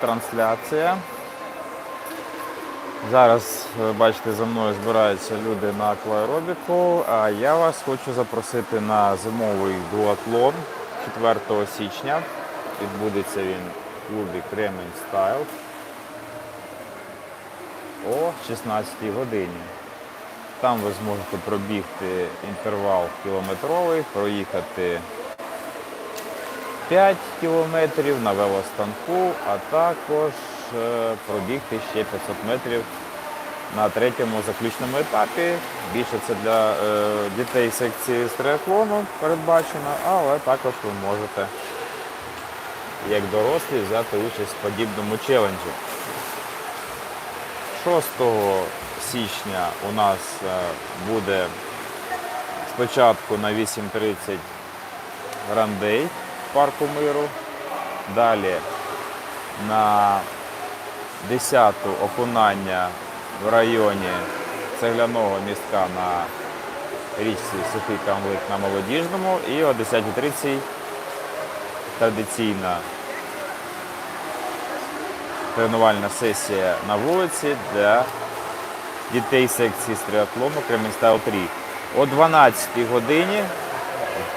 Трансляція. Зараз, ви бачите, за мною збираються люди на акваеробіку, а я вас хочу запросити на зимовий дуатлон 4 січня. Відбудеться він в клубі Кремень Стайл о 16 годині. Там ви зможете пробігти інтервал кілометровий, проїхати 5 кілометрів на велостанку, а також е, пробігти ще 500 метрів на третьому заключному етапі. Більше це для е, дітей секції з триатлону передбачено, але також ви можете, як дорослі, взяти участь в подібному челенджі. 6 січня у нас е, буде спочатку на 8.30 рандей парку миру. Далі на 10-ту окунання в районі цегляного містка на річці Сухий Камлик на Молодіжному. І о 10.30 традиційна тренувальна сесія на вулиці для дітей секції з триатлону Кремінь 3. О 12 годині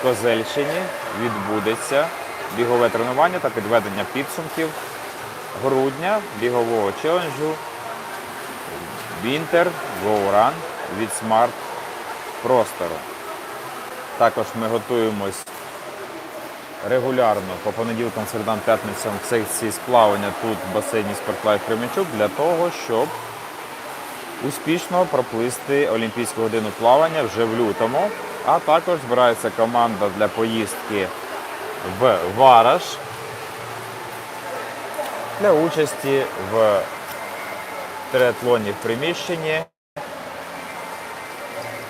Козельщині відбудеться бігове тренування та підведення підсумків грудня бігового челенджу Winter Go Run від Smart Простору. Також ми готуємось регулярно по понеділкам, середам, п'ятницям в секції сплавання тут в басейні Спортлайф Кременчук для того, щоб успішно проплисти Олімпійську годину плавання вже в лютому. А також збирається команда для поїздки в Вараш для участі в триатлоні в приміщенні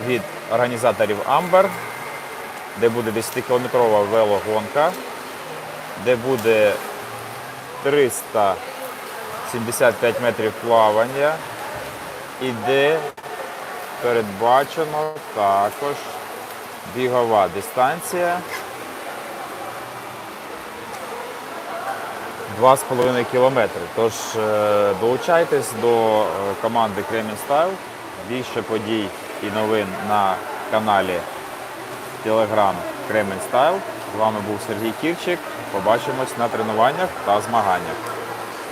від організаторів Амбер, де буде 10-кілометрова велогонка, де буде 375 метрів плавання і де передбачено також бігова дистанція 2,5 кілометри. Тож е, долучайтесь до е, команди Кремінь Стайл. Більше подій і новин на каналі Telegram Кремінь Стайл. З вами був Сергій Кірчик. Побачимось на тренуваннях та змаганнях.